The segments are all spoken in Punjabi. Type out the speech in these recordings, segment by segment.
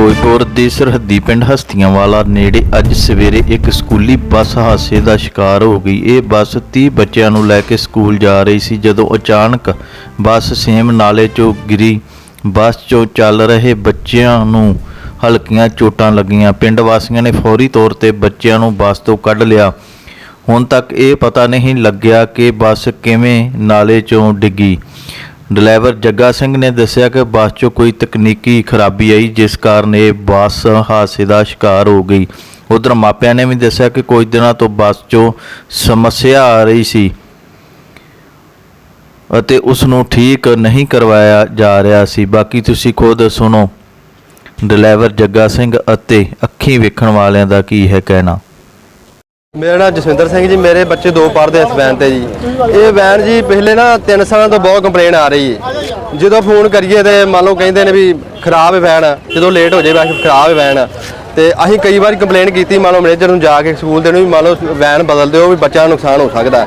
ਫਿਰੋਜ਼ਪੁਰ ਦੇ ਸਰਹੱਦੀ ਪਿੰਡ ਹਸਤੀਆਂਵਾਲਾ ਨੇੜੇ ਅੱਜ ਸਵੇਰੇ ਇੱਕ ਸਕੂਲੀ ਬੱਸ ਹਾਦਸੇ ਦਾ ਸ਼ਿਕਾਰ ਹੋ ਗਈ। ਇਹ ਬੱਸ 30 ਬੱਚਿਆਂ ਨੂੰ ਲੈ ਕੇ ਸਕੂਲ ਜਾ ਰਹੀ ਸੀ ਜਦੋਂ ਅਚਾਨਕ ਬੱਸ ਸੇਮ ਨਾਲੇ 'ਚੋਂ ਗਿਰੀ। ਬੱਸ 'ਚੋਂ ਚੱਲ ਰਹੇ ਬੱਚਿਆਂ ਨੂੰ ਹਲਕੀਆਂ ਚੋਟਾਂ ਲੱਗੀਆਂ। ਪਿੰਡ ਵਾਸੀਆਂ ਨੇ ਫੌਰੀ ਤੌਰ ਤੇ ਬੱਚਿਆਂ ਨੂੰ ਬੱਸ ਤੋਂ ਕੱਢ ਲਿਆ। ਹੁਣ ਤੱਕ ਇਹ ਪਤਾ ਨਹੀਂ ਲੱਗਿਆ ਕਿ ਬੱਸ ਕਿਵੇਂ ਨਾਲੇ 'ਚੋਂ ਡਿੱਗੀ। ਡਰਾਈਵਰ ਜੱਗਾ ਸਿੰਘ ਨੇ ਦੱਸਿਆ ਕਿ ਬੱਸ 'ਚੋਂ ਕੋਈ ਤਕਨੀਕੀ ਖਰਾਬੀ ਆਈ, ਜਿਸ ਕਾਰਨ ਇਹ ਬੱਸ ਹਾਦਸੇ ਦਾ ਸ਼ਿਕਾਰ ਹੋ ਗਈ। ਉਧਰ ਮਾਪਿਆਂ ਨੇ ਵੀ ਦੱਸਿਆ ਕਿ ਕੁਝ ਦਿਨਾਂ ਤੋਂ ਬੱਸ 'ਚੋਂ ਸਮੱਸਿਆ ਆ ਰਹੀ ਸੀ ਅਤੇ ਉਸ ਨੂੰ ਠੀਕ ਨਹੀਂ ਕਰਵਾਇਆ ਜਾ ਰਿਹਾ ਸੀ। ਬਾਕੀ ਤੁਸੀਂ ਖੁਦ ਸੁਣੋ। ਡਰਾਈਵਰ ਜੱਗਾ ਸਿੰਘ ਅਤੇ ਅੱਖੀਂ ਵੇਖਣ ਵਾਲਿਆਂ ਦਾ ਕੀ ਹੈ ਕਹਿਣਾ। ਮੇਰਾ ਨਾਮ ਜਸਵਿੰਦਰ ਸਿੰਘ ਜੀ, ਮੇਰੇ ਬੱਚੇ ਦੋ ਪੜ੍ਹਦੇ ਇਸ ਵੈਨ ਤੇ ਜੀ। ਇਹ ਵੈਨ ਜੀ ਪਿਛਲੇ ਨਾ 3 ਸਾਲਾਂ ਤੋਂ ਬਹੁਤ ਕੰਪਲੇਨ ਆ ਰਹੀ ਹੈ ਜਦੋਂ ਫੋਨ ਕਰੀਏ ਤੇ ਮੰਨ ਲਓ ਕਹਿੰਦੇ ਨੇ ਵੀ ਖਰਾਬ ਹੈ ਵੈਨ ਜਦੋਂ ਲੇਟ ਹੋ ਜਾਏ ਵੈਸੇ ਖਰਾਬ ਹੈ ਵੈਨ ਤੇ ਅਸੀਂ ਕਈ ਵਾਰੀ ਕੰਪਲੇਨ ਕੀਤੀ, ਮੰਨ ਲਓ ਮੈਨੇਜਰ ਨੂੰ ਜਾ ਕੇ ਸਕੂਲ ਦੇ ਨੂੰ ਵੀ ਮੰਨ ਲਓ ਵੈਨ ਬਦਲ ਦਿਓ ਵੀ ਬੱਚਿਆਂ ਨੂੰ ਨੁਕਸਾਨ ਹੋ ਸਕਦਾ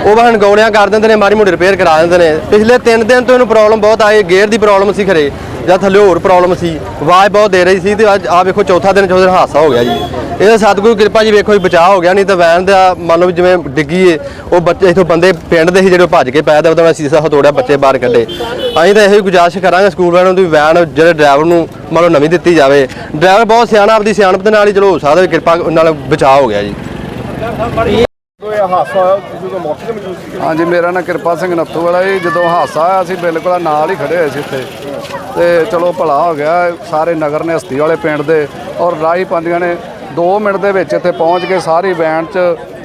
ਉਹ ਵਾਹਨ ਗੋਲਿਆਂ ਕਰ ਦਿੰਦੇ ਨੇ, ਮਾੜੀ ਮੋਟੀ ਰਿਪੇਅਰ ਕਰਾ ਦਿੰਦੇ ਨੇ। ਪਿਛਲੇ 3 ਦਿਨ ਤੋਂ ਇਹਨੂੰ ਪ੍ਰੋਬਲਮ ਬਹੁਤ ਆਈ ਗੇਅਰ ਦੀ ਪ੍ਰੋਬਲਮ ਸੀ ਖਰੇ, ਜਾਂ ਥੱਲੇ ਹੋਰ ਪ੍ਰੋਬਲਮ ਸੀ। ਆਵਾਜ਼ ਬਹੁਤ ਦੇ ਰਹੀ ਸੀ ਤੇ ਅੱਜ ਆ ਵੇਖੋ ਚੌਥਾ ਦਿਨ, ਚੌਥੇ ਦਿਨ ਹਾਦਸਾ ਹੋ ਗਿਆ ਜੀ। ਇਹਦਾ ਸਤਿਗੁਰੂ ਕਿਰਪਾ ਜੀ ਵੇਖੋ ਜੀ, ਬਚਾਅ ਹੋ ਗਿਆ, ਨਹੀਂ ਤਾਂ ਵੈਨ ਦਾ ਮੰਨ ਲਓ ਜਿਵੇਂ ਡਿੱਗੀ ਏ ਉਹ ਬੱਚੇ ਇਥੋਂ ਬੰਦੇ ਪਿੰਡ ਦੇ ਸੀ ਜਿਹੜੇ ਭੱਜ ਕੇ ਪੈ ਦੇ ਉਹਦਾ ਸੀਸਾ ਹਤੋੜਿਆ ਬੱਚੇ ਬਾਹਰ ਕੱਢੇ। ਅਸੀਂ ਤਾਂ ਇਹੋ ਹੀ ਗੁਜ਼ਾਰਿਸ਼ ਕਰਾਂਗੇ ਸਕੂਲ ਵਾਲਿਆਂ ਨੂੰ ਵੀ ਵੈਨ ਜਿਹੜੇ ਡਰਾਈਵਰ ਨੂੰ ਮੰਨ ਲਓ ਨਵੀਂ ਦਿੱਤੀ ਜਾਵੇ। ਡਰਾਈਵਰ ਬਹੁਤ ਸਿਆਣਾ ਆਪਦੀ ਸਿਆਣਪ ਦੇ ਨਾਲ ਹੀ ਚਲੋ ਹੋ ਸਕਦਾ ਵੀ ਕਿਰਪਾ ਨਾਲ ਬਚਾਅ ਹੋ ਗਿਆ ਜੀ। ਹਾਂਜੀ, ਮੇਰਾ ਨਾਮ ਕਿਰਪਾ ਸਿੰਘ ਨੱਥੂ ਵਾਲਾ ਜੀ। ਜਦੋਂ ਹਾਦਸਾ ਆਇਆ ਸੀ, ਬਿਲਕੁਲ ਨਾਲ ਹੀ ਖੜੇ ਹੋਏ ਸੀ ਇੱਥੇ। ਤੇ ਚਲੋ ਭਲਾ ਹੋ ਗਿਆ, ਸਾਰੇ ਨਗਰ ਨੇ ਹਸਤੀ ਵਾਲੇ ਪਿੰਡ ਦੇ ਔਰ ਰਾਹੀ ਪਾਉਂਦੀਆਂ ਨੇ। 2 ਮਿੰਟ ਦੇ ਵਿੱਚ ਇੱਥੇ ਪਹੁੰਚ ਕੇ ਸਾਰੀ ਵੈਨ 'ਚ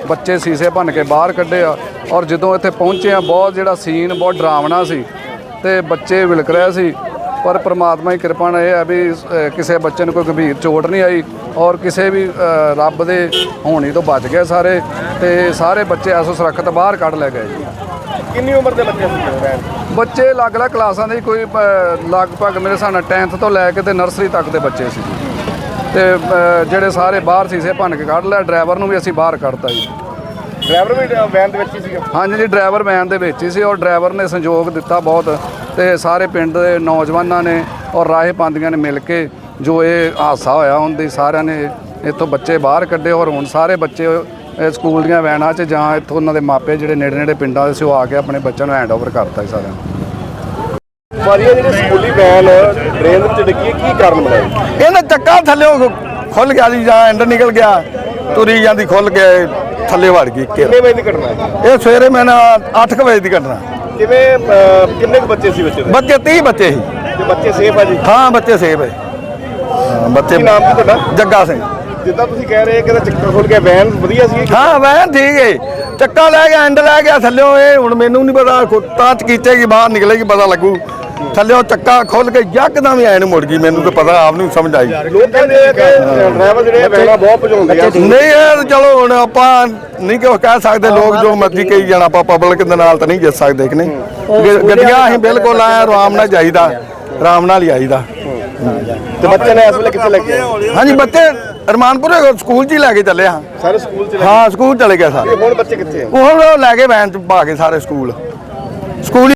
ਬੱਚੇ ਸੀਸੇ ਭੰਨ ਕੇ ਬਾਹਰ ਕੱਢੇ ਆ। ਔਰ ਜਦੋਂ ਇੱਥੇ ਪਹੁੰਚੇ ਆ, ਬਹੁਤ ਜਿਹੜਾ ਸੀਨ, ਬਹੁਤ ਡਰਾਵਣਾ ਸੀ। ਤੇ ਬੱਚੇ ਵਿਲਕ ਰਿਹਾ ਸੀ। ਪਰ ਪ੍ਰਮਾਤਮਾ ਦੀ ਕਿਰਪਾ ਨਾਲ ਇਹ ਹੈ ਵੀ ਅ, ਕਿਸੇ ਬੱਚੇ ਨੂੰ ਕੋਈ ਗੰਭੀਰ ਚੋਟ ਨਹੀਂ ਆਈ ਔਰ ਕਿਸੇ ਵੀ ਅ, ਰੱਬ ਦੇ ਹੋਣੀ ਤੋਂ ਬਚ ਗਏ ਸਾਰੇ ਤੇ ਸਾਰੇ ਬੱਚੇ ਐਸੋ ਸੁਰੱਖਿਅਤ ਬਾਹਰ ਕੱਢ ਲੈ ਗਏ ਜੀ। ਕਿੰਨੀ ਉਮਰ ਦੇ ਬੱਚੇ ਸੀ ਵੈਨ ਬੱਚੇ ਅਲੱਗ-ਅਲੱਗ ਕਲਾਸਾਂ ਦੇ ਕੋਈ ਅ, ਲਗਭਗ ਮੇਰੇ ਹਿਸਾਬ ਨਾਲ 10th ਤੋਂ ਲੈ ਕੇ ਤੇ ਨਰਸਰੀ ਤੱਕ ਦੇ ਬੱਚੇ ਸੀ ਜੀ। ਤੇ ਅ, ਜਿਹੜੇ ਸਾਰੇ ਬਾਹਰ ਸੀਸੇ ਭੰਨ ਕੇ ਕੱਢ ਲਿਆ ਡਰਾਈਵਰ ਨੂੰ ਵੀ ਅਸੀਂ ਬਾਹਰ ਕੱਢਤਾ ਜੀ। ਡਰਾਈਵਰ ਵੀ ਵੈਨ ਦੇ ਵਿੱਚ ਹੀ ਸੀਗਾ? ਹਾਂਜੀ ਜੀ ਡਰਾਈਵਰ ਵੈਨ ਦੇ ਵਿੱਚ ਹੀ ਸੀ ਔਰ ਡਰਾਈਵਰ ਨੇ ਸੰਯੋਗ ਦਿੱਤਾ ਬਹੁਤ। ਤੇ ਸਾਰੇ ਪਿੰਡ ਦੇ ਨੌਜਵਾਨਾਂ ਨੇ ਔਰ ਰਾਹੇ ਪਾਉਂਦੀਆਂ ਨੇ ਮਿਲ ਕੇ ਜੋ ਇਹ ਹਾਦਸਾ ਹੋਇਆ ਉਹਦੀ ਸਾਰਿਆਂ ਨੇ ਇੱਥੋਂ ਬੱਚੇ ਬਾਹਰ ਕੱਢੇ ਔਰ ਹੁਣ ਸਾਰੇ ਬੱਚੇ ਸਕੂਲ ਦੀਆਂ ਵੈਨਾਂ 'ਚ ਜਾਂ ਇੱਥੋਂ ਉਹਨਾਂ ਦੇ ਮਾਪੇ ਜਿਹੜੇ ਨੇੜੇ ਨੇੜੇ ਪਿੰਡਾਂ ਦੇ ਸੀ ਉਹ ਆ ਕੇ ਆਪਣੇ ਬੱਚਿਆਂ ਨੂੰ ਹੈਂਡਓਵਰ ਕਰਤਾ ਜੀ ਸਾਰਿਆਂ ਨੂੰ। ਜਿਹੜੀ ਸਕੂਲੀ ਵੈਨ ਟ੍ਰੇਨ ਵਿੱਚ ਡਿੱਗੀ ਕੀ ਕਾਰਨ ਬਣਾਇਆ ਇਹਦਾ ਚੱਕਾ ਥੱਲੇ ਖੁੱਲ ਗਿਆ ਜੀ ਜਾਂ ਐਂਡ ਨਿਕਲ ਗਿਆ ਤੁਰੀ ਜਾਂਦੀ ਖੁੱਲ ਕੇ ਥੱਲੇ ਵੜ ਗਈ। ਕਿੰਨੇ ਵਜੇ ਦੀ ਘਟਨਾ ਇਹ ਸਵੇਰੇ ਮੈਂ ਨਾ 8 ਵਜੇ ਦੀ ਘਟਨਾ। ਕਿਵੇਂ ਅਹ, ਕਿੰਨੇ ਕੁ ਬੱਚੇ ਸੀ ਬੱਚੇ ਦੇ? ਬੱਚੇ 30 ਬੱਚੇ ਸੀ। ਤੇ ਬੱਚੇ ਸੇਫ ਆ ਜੀ? ਹਾਂ ਬੱਚੇ ਸੇਫ ਹੈ ਹਾਂ, ਬੱਚੇ ਕੀ ਨਾਮ ਕੀ ਤੁਹਾਡਾ? ਜੱਗਾ ਸਿੰਘ। ਜਿੱਦਾਂ ਤੁਸੀਂ ਕਹਿ ਰਹੇ ਕਿ ਇਹਦਾ ਚੱਕਰ ਖੁੱਲ ਗਿਆ ਵੈਨ ਵਧੀਆ ਸੀ ਹਾਂ ਵੈਨ ਠੀਕ ਹੈ ਚੱਕਾ ਲੈ ਗਿਆ ਐਂਡ ਲੈ ਗਿਆ ਥੱਲਿਓਂ ਇਹ ਹੁਣ ਮੈਨੂੰ ਨਹੀਂ ਪਤਾ ਤਾਂ ਚ ਕੀਤੇਗੀ ਬਾਹਰ ਨਿਕਲੇਗੀ ਪਤਾ ਲੱਗੂ। ਥੱਲਿਓਂ ਚੱਕਾ ਖੁੱਲ ਕੇ ਯਕਦਮ ਹੀ ਐਨ ਮੁੜ ਗਈ ਮੈਨੂੰ ਤਾਂ ਪਤਾ ਆਪ ਨੂੰ ਸਮਝ ਆਈ। ਲੋਕ ਕਹਿੰਦੇ ਆ ਕਿ ਡਰਾਈਵਰ ਜਿਹੜੇ ਆ ਵੈਨਾਂ ਬਹੁਤ ਭਜਾਉਂਦੇ ਆ। ਨਹੀਂ ਚਲੋ ਹੁਣ ਆਪਾਂ ਨਹੀਂ ਕਿ ਕਹਿ ਸਕਦੇ ਲੋਕ ਜੋ ਮਰਜ਼ੀ ਕਹੀ ਜਾਣ ਆਪਾਂ ਪਬਲਿਕ ਦੇ ਨਾਲ ਤਾਂ ਨਹੀਂ ਜਿੱਤ ਸਕਦੇ ਕਿ ਨਹੀਂ। ਗੱਡੀਆਂ ਅਸੀਂ ਬਿਲਕੁਲ ਆਇਆ ਆਰਾਮ ਨਾਲ ਜਾਈਦਾ ਆਰਾਮ ਨਾਲ ਹੀ ਆਈਦਾ। ਤੇ ਬੱਚੇ ਨੇ ਇਸ ਵੇਲੇ ਕਿੱਥੇ ਲੱਗੇ ਹਾਂਜੀ ਬੱਚੇ ਰਮਾਨਪੁਰ ਸਕੂਲ 'ਚ ਹੀ ਲੈ ਕੇ ਚੱਲੇ ਹਾਂ ਸਾਰੇ ਸਕੂਲ ਚ ਹਾਂ ਸਕੂਲ ਚਲੇ ਗਏ ਸਾਰੇ। ਹੁਣ ਬੱਚੇ ਕਿੱਥੇ ਆ? ਉਹ ਹੁਣ ਲੈ ਕੇ ਵੈਨ 'ਚ ਪਾ ਕੇ ਸਾਰੇ ਸਕੂਲ। ਸਕੂਲ